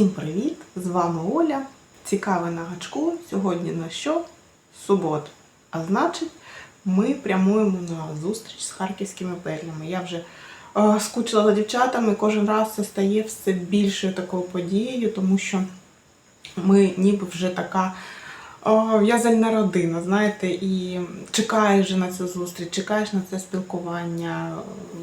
Всім привіт! З вами Оля. Цікаве на гачку. Сьогодні на що? Субота. А значить, ми прямуємо на зустріч з харківськими перлями. Я вже е, скучила за дівчатами, кожен раз це стає все більшою такою подією, тому що ми ніби вже така в'язальна родина, знаєте, і чекаєш вже на цю зустріч, чекаєш на це спілкування,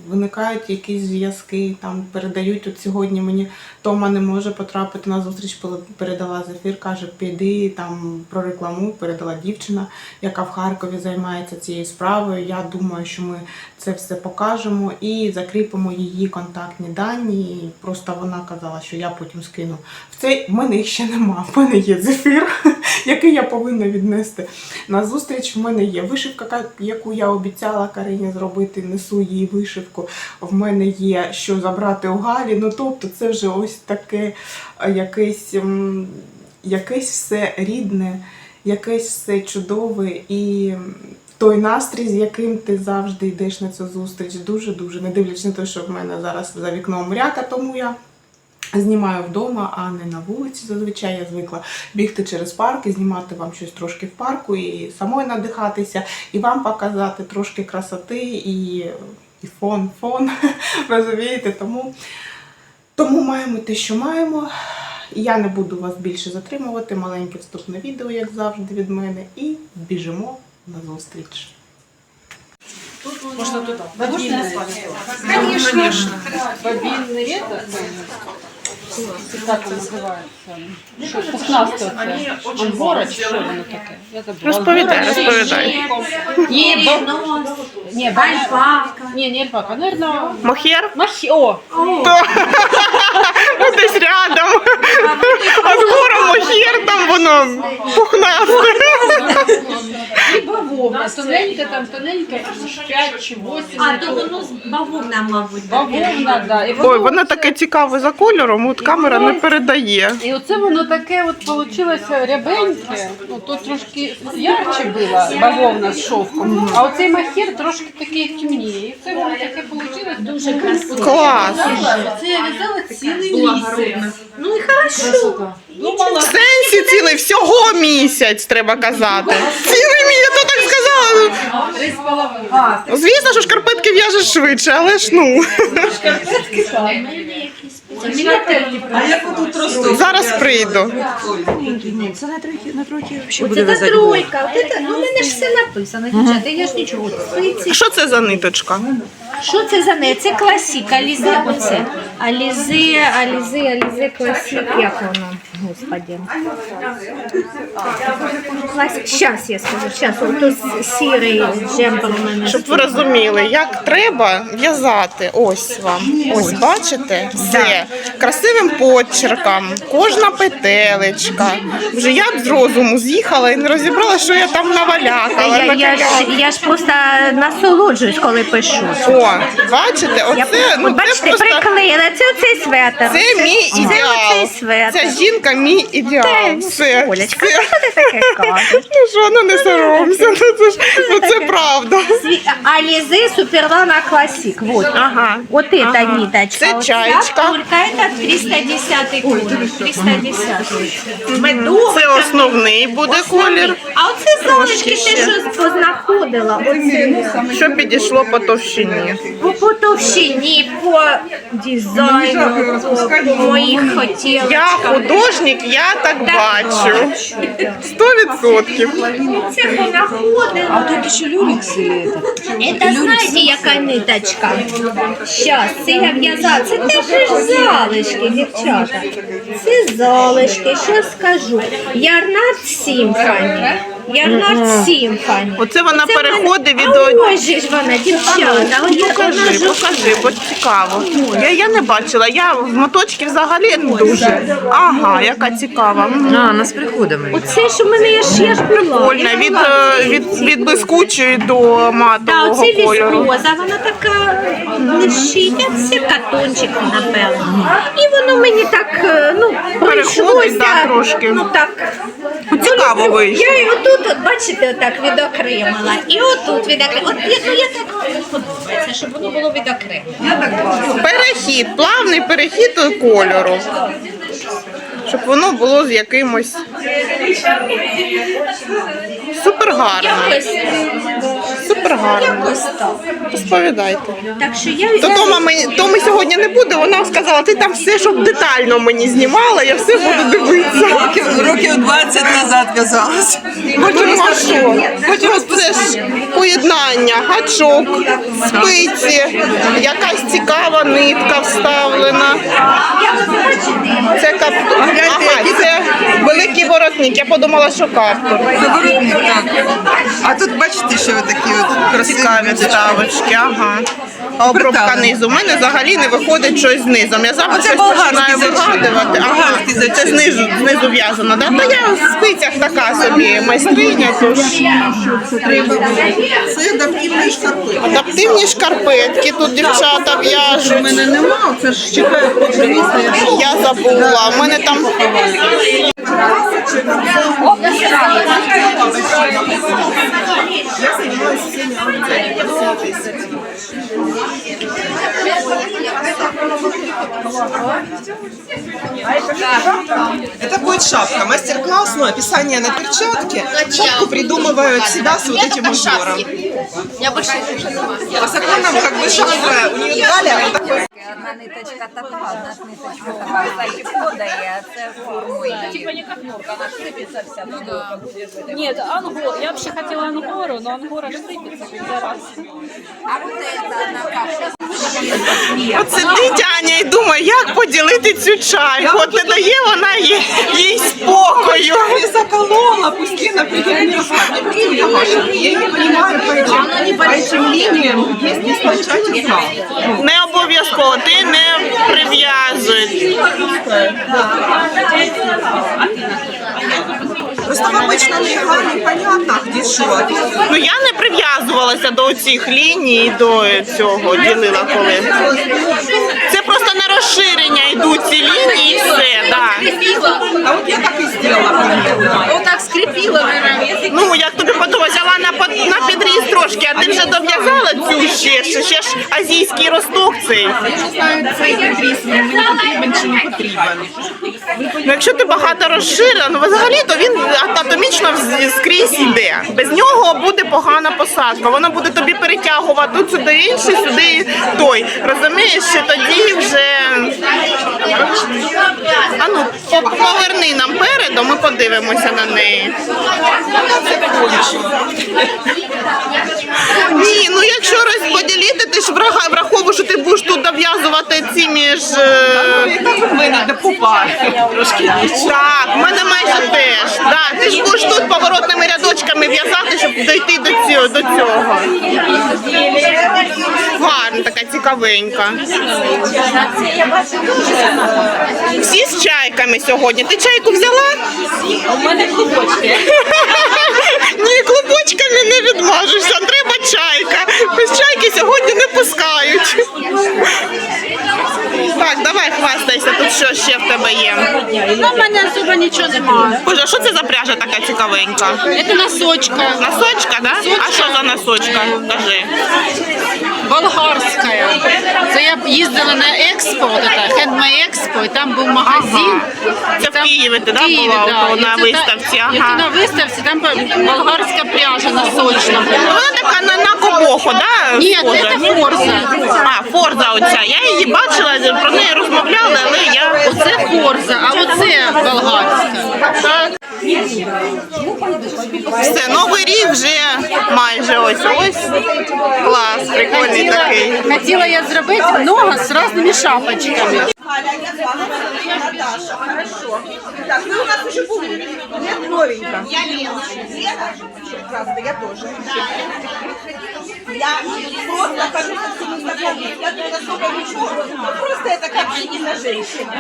виникають якісь зв'язки, там передають. От сьогодні мені Тома не може потрапити на зустріч, передала зефір, каже, піди там прорекламуй, передала дівчина, яка в Харкові займається цією справою. Я думаю, що ми це все покажемо і закріпимо її контактні дані. І просто вона казала, що я потім скину. В цей в мене їх ще нема. В мене є зефір, який я повинна віднести на зустріч. В мене є вишивка, яку я обіцяла Карині зробити. Несу їй вишивку. В мене є що забрати у Галі. Ну тобто, це вже ось таке е, якесь, якесь все рідне, якесь все чудове і. Той настрій, з яким ти завжди йдеш на цю зустріч, дуже-дуже, не дивлячись на те, що в мене зараз за вікном мряка, тому я знімаю вдома, а не на вулиці. Зазвичай я звикла бігти через парк і знімати вам щось трошки в парку, і самою надихатися, і вам показати трошки красоти і, і фон, фон. Розумієте? Тому, тому маємо те, що маємо. Я не буду вас більше затримувати. Маленьке вступне відео, як завжди, від мене, і біжимо на зустріч. Можно туда. Бобинный. Конечно. Конечно. Бобинный это, Как он называется? Що, пухнасте очень Ангора чи що воно таке? Я забула. Розповідай, розповідай. Ні, бо... Ні, альпака. Ні, не альпака, наверное... Мохер? Мохер. О! Десь рядом. А з гором там воно пухнасте. І бавовна. Тоненька там, тоненька, 5 чи 8. А, то воно з бавовна, мабуть. Бавовна, да. І Ой, воно таке цікаве за кольором, от камера не передає. І оце воно таке от получилося рябеньке. Ну тут трошки ярче була бавовна з шовком, а оцей махір трошки такий темніє. І це воно таке получилось дуже красиво. Клас. Це я в'язала цілий місяць. Ну і хорошо. В сенсі цілий, всього місяць, треба казати. Цілий місяць, то так сказала. Звісно, що шкарпетки в'яжеш швидше, але ж ну. А як тут росту? Зараз прийду. Оце та тройка. Оце, це, ну, в мене ж все написано, дівчата, я ж нічого. Спиці. Що це за ниточка? Що це за не? Це класік, алізе оце. Алізе, алізе, алізе класік, як воно, господи. Щас я скажу, щас, ото сірий джемпер у мене. Щоб ви розуміли, як треба в'язати. Ось вам. Ось бачите? Все. Красивим почерком, кожна петелечка. Вже я б з розуму з'їхала і не розібрала, що я там навалякала. Я, я, ж, я ж просто насолоджуюсь, коли пишу. О, бачите, Я, оце, ну це бачите, просто приклеїла. Це оцей светр. це мій Це ідеал. оцей светр. Ця жінка мій ідеал. Все. Олечка, все. ну що ти таке кажеш? Ну що, ну не соромся, ну це ж ну це правда. Ализе Суперлана Классик. Вот. Ага. Вот эта Ага. ниточка. Это Вот чаечка. вся Только это 310 колір. 310. Медовий. Це основний буде колір. А оце залишки те, що познаходила. Оце Що підійшло по товщині. по, по товщині, по дизайну, по, по моїх хотілах. Я художник, я так бачу. Сто відсотків. Це понаходила. А тут ще люлікс или это? Это яка ниточка? Щас, це я в'язала. Це теж ж залишки, дівчата. Це залишки, що скажу. Ярнард Сімфані. Ярнард Сімфані. Оце вона Це в мене- переходить від А од- ось же ж вона, дівчата. Вона Покажи, покажи, бо цікаво. Я, я не бачила, я в моточки взагалі не дуже. Ага, яка цікава. А, нас приходимо. Оце ж у мене я ж я ж Я від, е, від, від блискучої до Да, матового оце кольору. віскоза, вона така не шия, це катончик, напевно. І воно мені так, е, ну, Переходить, прийшлося, да, трошки. ну так. Цікаво вийшло. Я і отут, от, бачите, отак відокремила. І отут відокремила. От, я- ну, я так подобається, щоб воно було відокремлено. Перехід, плавний перехід кольору. щоб воно було з якимось супер гарно. Супер гарно. Розповідайте. Так що я То взяла. Тома мені Томи сьогодні не буде. Вона сказала, ти там все, щоб детально мені знімала, я все буду дивитися. Років, років 20 назад в'язалась. Потім а що? Потім це ж поєднання, гачок, спиці, якась цікава нитка вставлена. Це кап... ага, це великий воротник. Я подумала, що каптур. Це воротник, так. А тут бачите, що ви такі от красиві вставочки, ага. А обробка низу. У мене взагалі не виходить щось знизом. Я завжди щось починаю вигадувати. Ага, це знизу, знизу в'язано. Да? Та я в спицях така собі майстриня, тож Це адаптивні шкарпи. адаптивні шкарпетки тут дівчата в'яжуть. мене нема, це ж поки Я забула. У мене там Это будет шапка. Мастер-класс, ну, описание на перчатке. Шапку придумывают всегда с вот этим узором. По законам как бы шапка, у нее далее вот такой Одна ниточка така, одна ж ниточка така, кстати, подає, а це форму її. Типа не Как она шипится вся. Ну, Нет, ангор. Я вообще хотела ангору, но ангора шипится. А вот это на кашу. от сидить Аня і думає, як поділити цю чайку. От не дає вона їй, їй спокою. Я заколола, пусти на Я не понимаю, по этим, по этим линиям есть нескончательный знак. Не обов'язково, ти не прив'язуй. Просто в обычном легла непонятно, где що. Ну я не прив'язувалася до цих ліній до цього ділила коли. Просто на розширення йдуть ці лінії і все, да. А вот я так сделала примерно. Отак скріпіла. Ну, як тобі подобається, взяла на, под- на підріз трошки, а ти вже дов'язала цю ще, ще, ще ж азійський росток цей. Ну, якщо ти багато розширила, ну взагалі, то він атомічно вз- скрізь йде. Без нього буде погана посадка. Воно буде тобі перетягувати тут сюди інший, сюди той. Розумієш, що тоді вже. А ну, поверни нам переду, ми подивимося на неї. Ні, ну якщо розподілити, ти ж враховуєш, що ти будеш тут дов'язувати ці між. е, так в мене майже теж. Ти ж будеш тут поворотними рядочками в'язати, щоб дійти до цього. До цього. Гарна, така цікавенька. Всі з чайками сьогодні. Ти чайку взяла? У мене клубочки. Ні, клубочками не відмажешся, треба чайка. Без чайки сьогодні не пускають. Так, давай хвастайся, тут що ще в тебе є. Ну, в мене особо нічого немає. Боже, а що це за пряжа така цікавенька? Це носочка. Носочка, да? А що за носочка? Кажи. Болгарська. Це я їздила на експо, Handmade Expo, і там був магазин. Це в Києві ти да, була да. на це виставці. та- і на виставці там болгарська пряжа носочна. Ну, Вона така на, на кобоху, да? Ні, це форза. А, форза оця. Я її бачила, про неї розмовляли, але я. Оце форза, а оце болгарська. Так. Все, новий рік вже майже ось ось. Клас, прикольний такий. Хотіла я зробити много з різними шапочками. Наташа, хорошо. Так, вы у нас уже были. Нет, новенько. Я Лена. Лена? Прекрасно, я тоже. Я просто хожу со всеми знакомыми. Я тут особо ничего. Ну, Просто это как на женщина.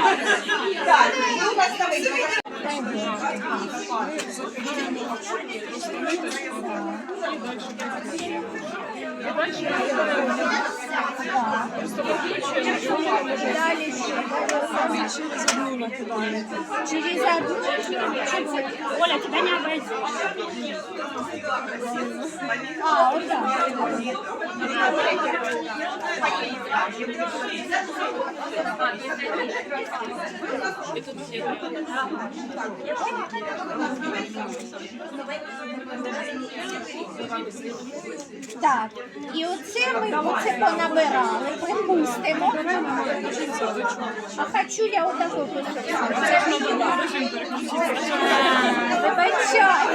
Так, вы у нас новенько. Оля, тебя не обойдешь. Так, і оце ми оце понабирали, припустимо. А хочу я отаку. Вибачай.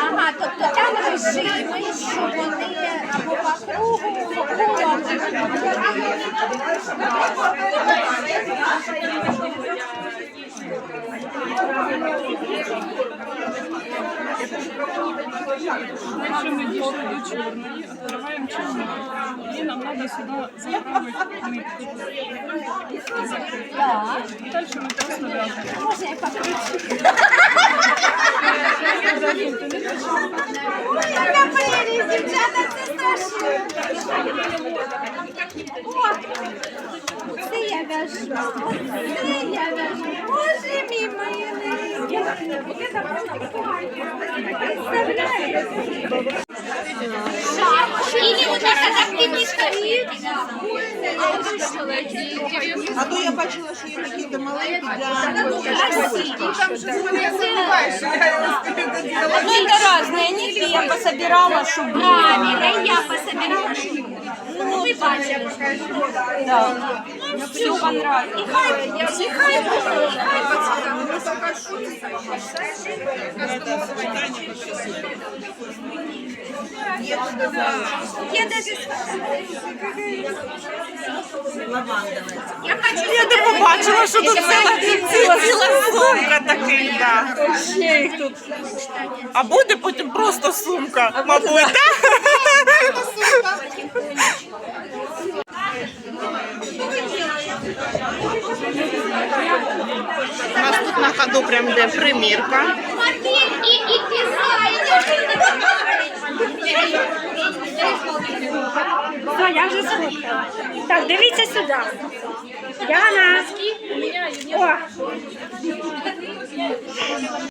Ага, тобто там режими, що вони або по кругу, по колу. Якщо ми дійшли до чорної, відкриваємо чорну. І нам треба сюди заправити нитку. Закрити. І далі ми просто в'яжемо. можна я покручу? На переріз, дівчата, це страшно. О, Це я вяжу. Це я вяжу. Боже мій майонез. Или вот так активничка. А то я бачила, що є такі де маленькі для... Ну, это разные нитки, я пособирала, чтобы... Правильно, я пособирала. Ну, ви бачили. Да. Все понравилось. І хай буде, і хай Я даже я хочу Я не побачила, що тут ціла, ці- ціла сумка такий, да. А буде потім просто сумка, мабуть, так? У нас тут на ходу прям де примірка. Все, я вже сфоткала. Так, дивіться сюди. Яна. О,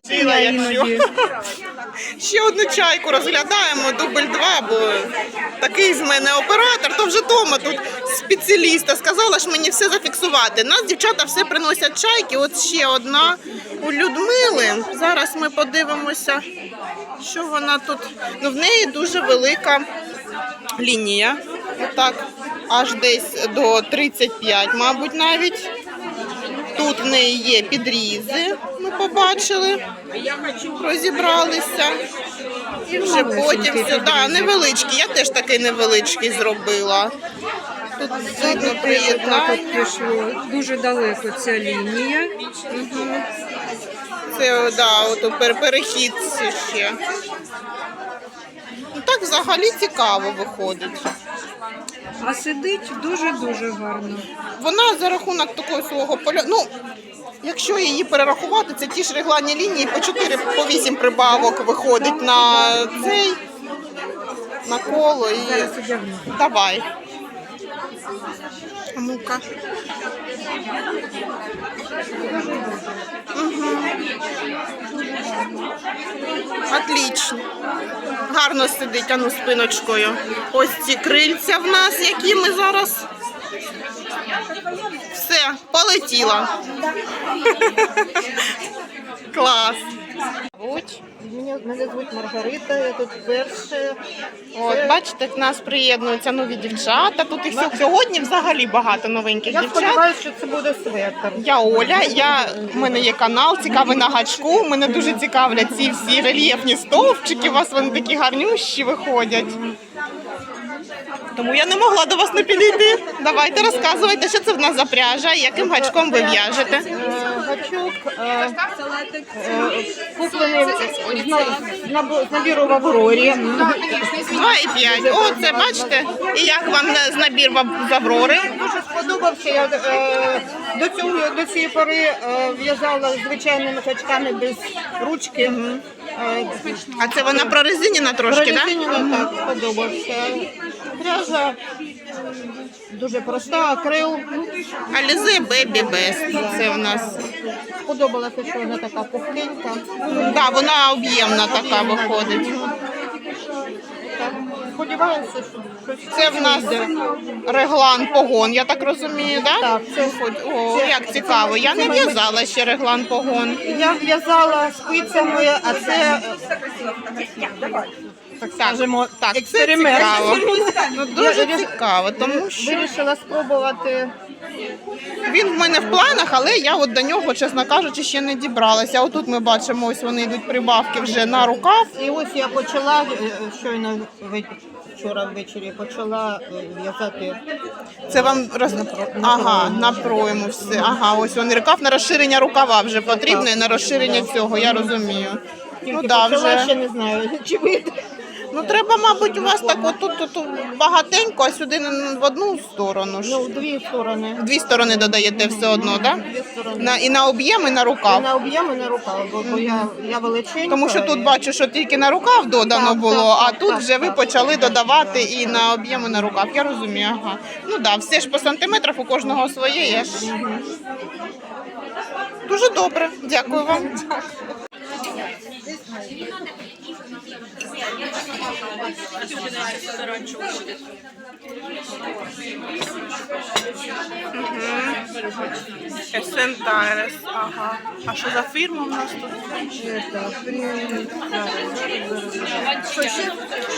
Ціла, якщо. Ще одну чайку розглядаємо, дубль два, бо такий з мене оператор, то вже Тома тут спеціаліста. Сказала ж мені все зафіксувати. Нас дівчата все приносять чайки. От ще одна у Людмили. Зараз ми подивимося, що вона тут. Ну, в неї дуже велика лінія. Отак, аж десь до 35, мабуть, навіть. Тут в неї є підрізи, ми побачили, розібралися. І вже потім сюди. Невеличкі, я теж такий невеличкий зробила. Тут видно приєднання. пішло дуже далеко ця лінія. Це да, от пер- перехід ще. Ну, так взагалі цікаво виходить. А сидить дуже-дуже гарно. Вона за рахунок такого свого поля. Ну, якщо її перерахувати, це ті ж регланні лінії по 4 по 8 прибавок виходить на цей на коло і давай. Ну-ка. Отлично. Гарно сидить, ану спиночкою. Ось ці крильця в нас, які ми зараз все, полетіла. Клас. Мене, мене звуть Маргарита, я тут вперше. От, бачите, к нас приєднуються нові дівчата. Тут їх сьо- сьогодні взагалі багато новеньких Я дівчат. сподіваюся, що це буде светр. Я Оля, я, в мене є канал Цікавий на гачку. Мене дуже цікавлять ці всі рельєфні стовпчики. У вас вони такі гарнющі виходять. Тому я не могла до вас не підійти. Давайте розказуйте, що це в нас за пряжа, яким гачком ви в'яжете. Е, Гачок е, е, куплений з набіру в Аврорі. 2,5. О, це бачите? І як вам з набір в- з Аврори? Дуже сподобався. Я е, до цього до цієї пори е, в'язала звичайними гачками без ручки. Е, А це вона прорезинена трошки, так? Прорезинена, так, сподобався. Пряжа дуже проста, акрил. Алізе Бебі Бест. Це в нас. Сподобалося, що вона така пухленька. Да, вона об'ємна така виходить. Сподіваюся, що Це в нас реглан погон, я так розумію, да? Так, це- О, як цікаво. Я не в'язала ще реглан погон. Я в'язала спицями, а це Так, скажемо, так, експеримент. цікаво. Ну, дуже Я- цікаво, тому що вирішила спробувати. він в мене в планах, але я от до нього, чесно кажучи, ще не дібралася. Отут ми бачимо, ось вони йдуть прибавки вже на рукав. І ось я почала е, щойно вчора ввечері почала е, в'язати. Це вам роз... ага, на пройму все. Ага, ось вони рукав на розширення рукава вже потрібно і на розширення цього, я розумію. Ну Тільки да, почала, вже. ще не знаю, чи вийде. Ну треба, мабуть, у вас так отут тут багатенько, а сюди в одну сторону ж. Ну, в дві сторони. Дві сторони додаєте все одно, так? Дві сторони. На, і на об'єм, і на І рукав. на об'єм і на рукав, бо, бо я, я величенька. Тому що тут і- бачу, що тільки на рукав додано Так, було, так, а так, тут так, вже ви так. почали додавати і на об'єм, і на рукав. Я розумію, ага. Ну так, да, все ж по сантиметрах у кожного своє. Я ж... Дуже добре, дякую вам. Есентайрес, ага. А що за фірма у нас тут?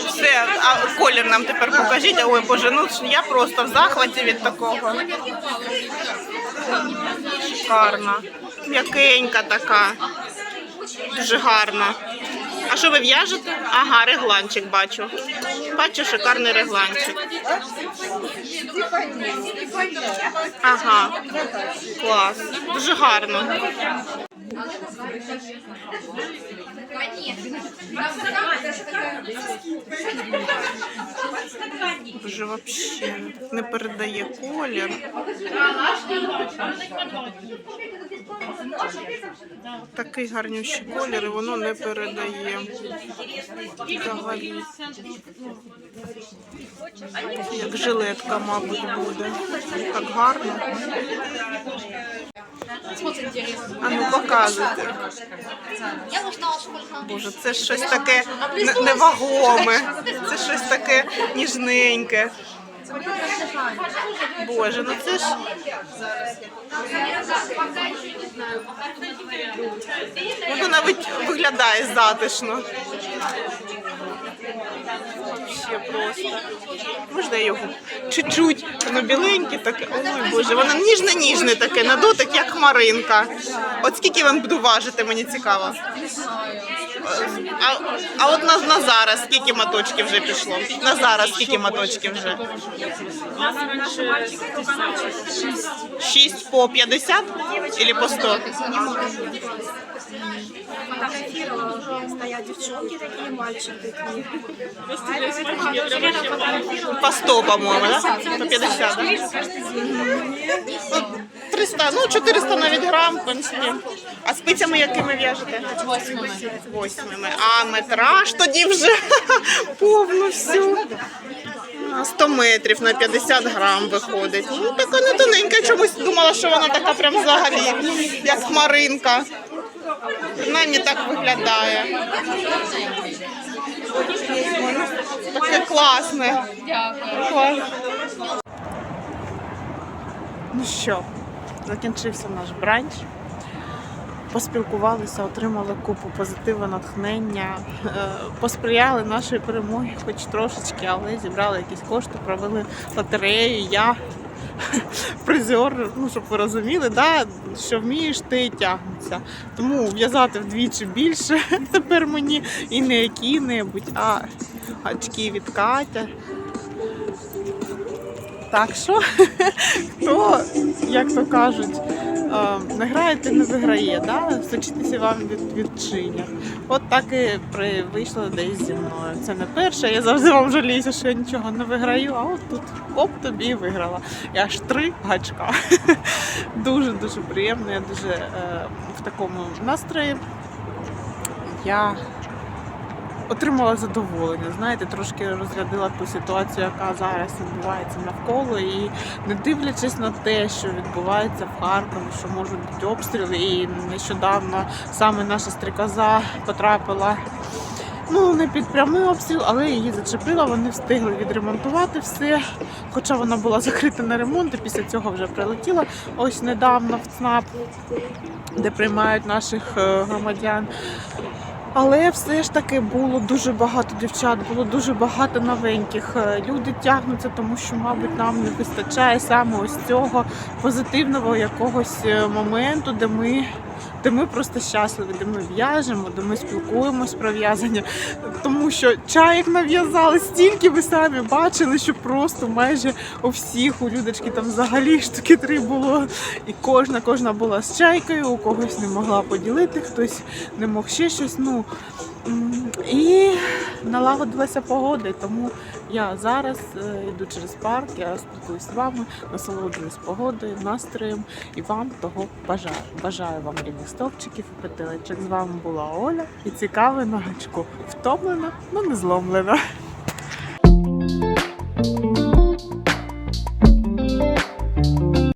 Все, а колір нам тепер покажіть. Ой, боже, ну я просто в захваті від такого. Шикарна. М'якенька така. Дуже гарна. А що ви в'яжете? Ага, регланчик бачу. Бачу, шикарний регланчик. Ага. Клас. Дуже гарно. Вже вообще не передає колір. Такий гарнющий колір, і воно не передає. Взагалі. Як жилетка, мабуть, буде. Так гарно. А ну показуйте. Боже, це щось таке невагоме. Це щось таке ніжненьке. Боже, ну це ж. Воно навіть виглядає затишно. Вообще просто. Можна його чуть-чуть, воно біленьке таке. Ой, Боже, воно ніжне-ніжне таке, на дотик, як хмаринка. От скільки вам буду важити, мені цікаво. А, а от на, на зараз скільки моточків вже пішло? На зараз скільки моточків вже? Шість по 50 или по 100? Стоят девчонки такие, мальчики такие. По 100, по-моєму, да? По 50, да? Ну, 300, ну 400 навіть грам, в принципі. А спицями якими в'яжете? Восьмими. Восьмими. А метраж тоді вже повну всю. 100 метрів на 50 грам виходить. Ну, така не тоненька. Чомусь думала, що вона така прям взагалі, як хмаринка. Принаймні так виглядає. Таке класне. Клас. Ну що, закінчився наш бранч. Поспілкувалися, отримали купу позитиву, натхнення, е, посприяли нашій перемогі, хоч трошечки, але зібрали якісь кошти, провели лотерею. Я призер, ну щоб ви розуміли, да, що вмієш, ти і. Тому в'язати вдвічі більше тепер мені і не які-небудь, а очки від Катя. Так що, хто, як то кажуть, не грає, ти не виграє, да? Сучитися вам від, відчиня. От так і при, вийшло десь зі мною. Це не перше, я завжди вам жаліюся, що я нічого не виграю, а от тут оп тобі і виграла. Я аж три гачка. Дуже-дуже приємно, я дуже е, в такому настрої. Я отримала задоволення. Знаєте, трошки розглядила ту ситуацію, яка зараз відбувається навколо, і не дивлячись на те, що відбувається в Харкові, що можуть бути обстріли, і нещодавно саме наша стрікоза потрапила Ну, не під прямий обстріл, але її зачепило, вони встигли відремонтувати все. Хоча вона була закрита на ремонт, і після цього вже прилетіла ось недавно в ЦНАП, де приймають наших е, громадян. Але все ж таки було дуже багато дівчат, було дуже багато новеньких. Е, Люди тягнуться, тому що, мабуть, нам не вистачає саме ось цього позитивного якогось е, моменту, де ми, де ми просто щасливі, де ми в'яжемо, де ми спілкуємось про в'язання. Тому що чаєк нав'язали стільки, ви самі бачили, що просто майже у всіх у Людочки там взагалі штуки три було. І кожна, кожна була з чайкою, у когось не могла поділити, хтось не мог ще щось. Ну і налагодилася погода, тому я зараз е, йду через парк, я спілкуюсь з вами, насолоджуюсь погодою, настроєм і вам того бажаю. Бажаю вам рівних стовпчиків і петелечок. З вами була Оля і цікавий на гачку. Втомлена, але не зломлена.